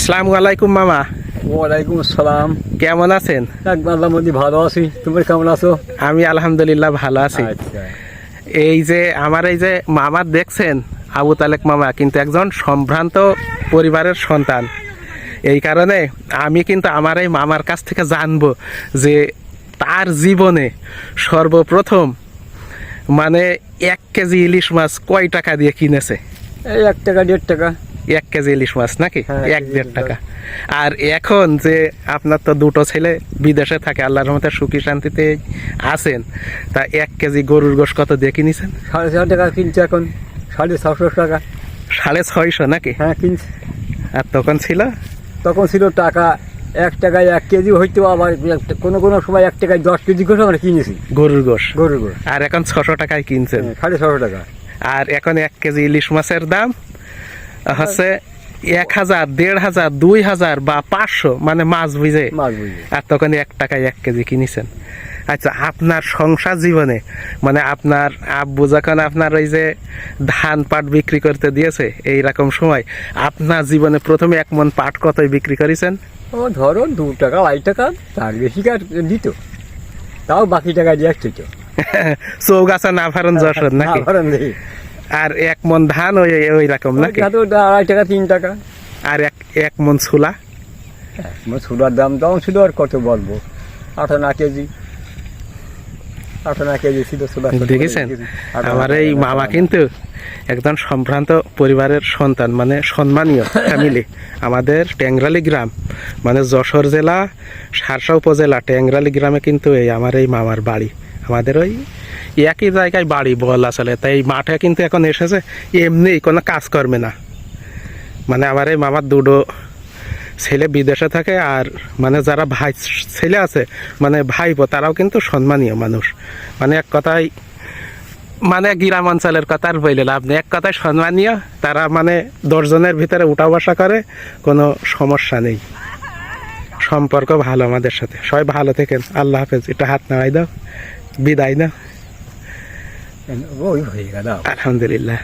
আসসালামু আলাইকুম মামা। ওয়ালাইকুম আসসালাম। কেমন আছেন? আল্লাহ ভালো আছি। তুমি কেমন আছো? আমি আলহামদুলিল্লাহ ভালো আছি। আচ্ছা। এই যে আমার এই যে মামার দেখছেন আবু তালেক মামা কিন্তু একজন সম্ভ্রান্ত পরিবারের সন্তান। এই কারণে আমি কিন্তু আমার এই মামার কাছ থেকে জানব যে তার জীবনে সর্বপ্রথম মানে এক কেজি ইলিশ মাছ কয় টাকা দিয়ে কিনেছে? এই এক টাকা দেড় টাকা। এক কেজি ইলিশ মাছ নাকি? হ্যাঁ, এক দেড় টাকা। আর এখন যে আপনার তো দুটো ছেলে বিদেশে থাকে আল্লাহর রহমতে সুখী শান্তিতে আছেন তা এক কেজি গরুর গোশ কত দিয়ে কিনেছেন? সাড়ে চার টাকা কিনছে এখন সাড়ে ছশো টাকা। সাড়ে ছয়শো নাকি? হ্যাঁ কিনছে। আর তখন ছিল? তখন ছিল টাকা এক টাকায় এক কেজি হইতো আবার কোনো কোনো সময় এক টাকায় দশ কেজি করে আমরা কিনেছি। গরুর গোশ? গরুর গরু আর এখন ছশো টাকায় কিনছেন? হ্যাঁ, সাড়ে ছশো টাকা। আর এখন এক কেজি ইলিশ মাছের দাম? হচ্ছে এক হাজার দেড় হাজার দুই হাজার বা পাঁচশো মানে মাছ বুঝে। মাছ আর তখন এক টাকায় এক কেজি কিনেছেন। আচ্ছা আপনার সংসার জীবনে মানে আপনার আব্বু যখন আপনার ওই যে ধান পাট বিক্রি করতে দিয়েছে এই রকম সময় আপনার জীবনে প্রথমে এক মন পাট কতই বিক্রি করেছেন? ও ধরো দু টাকা আড়াই টাকা তার বেশি কার দিত? তাও বাকি টাকা দিয়ে আসছে চৌগাছা যশোর নাকি? না, ভরণ নেই। আর এক মন ধান ওই ওই রকম নাকি? ওই আড়াই টাকা তিন টাকা। আর এক এক মন ছুলা? ছোলার দাম তখন ছিল আর কত বলব? কেজি। আঠানা কেজি দেখেছেন? আমার এই মামা কিন্তু একজন সম্ভ্রান্ত পরিবারের সন্তান মানে সম্মানীয় ফ্যামিলি আমাদের ট্যাংরালি গ্রাম মানে যশোর জেলা সারসা উপজেলা ট্যাংরালি গ্রামে কিন্তু এই আমার এই মামার বাড়ি। আমাদের ওই একই জায়গায় বাড়ি বল আসলে। তাই এই মাঠে কিন্তু এখন এসেছে, এমনি কোনো কাজ করবে না। মানে আমার এই মামার দুটো ছেলে বিদেশে থাকে আর মানে যারা ভাই ছেলে আছে মানে ভাইপো, তারাও কিন্তু সম্মানীয় মানুষ। মানে এক কথায় মানে গ্রাম অঞ্চলের কথা আর বললেন আপনি এক কথায় সম্মানীয়, তারা মানে দশজনের ভিতরে উঠা বসা করে, কোনো সমস্যা নেই। সম্পর্ক ভালো আমাদের সাথে। সবাই ভালো থেকেন। আল্লাহ হাফেজ। এটা হাত নাড়াই দাও। বিদায় না ওই হয়ে গেল আলহামদুলিল্লাহ